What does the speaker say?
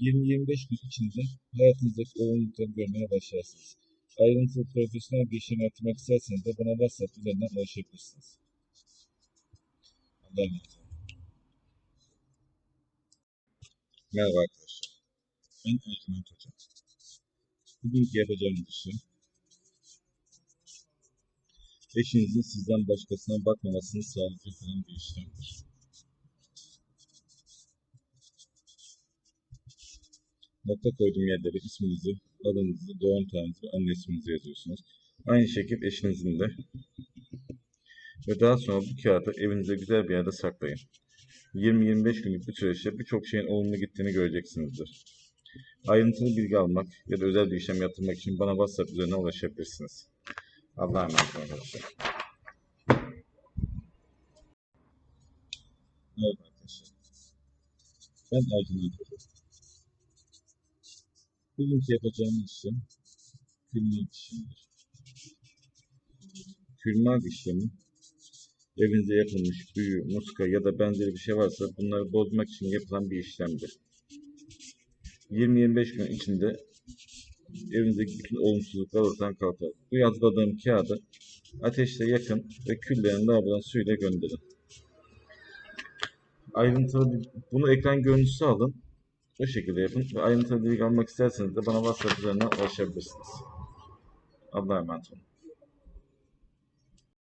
20-25 gün içinde hayatınızdaki olumlulukları görmeye başlarsınız. Ayrıntılı profesyonel bir işlem yaptırmak isterseniz de bana WhatsApp üzerinden ulaşabilirsiniz. Allah'a emanet olun. Merhaba arkadaşlar. Ben Ercüment Hocam. Bugünkü yapacağımız işlem eşinizin sizden başkasına bakmamasını sağlayacak olan bir işlemdir. Nokta koyduğum yerlere isminizi, adınızı, doğum tarihinizi ve anne isminizi yazıyorsunuz. Aynı şekilde eşinizin de. Ve daha sonra bu kağıdı evinize güzel bir yerde saklayın. 20-25 günlük bir süreçte birçok şeyin olumlu gittiğini göreceksinizdir. Ayrıntılı bilgi almak ya da özel bir işlem yaptırmak için bana WhatsApp üzerinden ulaşabilirsiniz. Allah'a emanet olun arkadaşlar. Merhaba arkadaşlar. Ben Ercüment Hocam. Bugünkü yapacağımız işlem külmak işlemidir. Külmak işlemi evinize yapılmış büyü, muska ya da benzeri bir şey varsa bunları bozmak için yapılan bir işlemdir. 20-25 gün içinde evinizdeki bütün olumsuzluklar ortadan kalkar. Bu yazıladığım kağıdı ateşle yakın ve küllerini lavabodan suyla gönderin. Ayrıntılı bunu ekran görüntüsü alın. O şekilde yapın ve ayrıntılı bilgi almak isterseniz de bana WhatsApp üzerinden ulaşabilirsiniz. Allah'a emanet olun.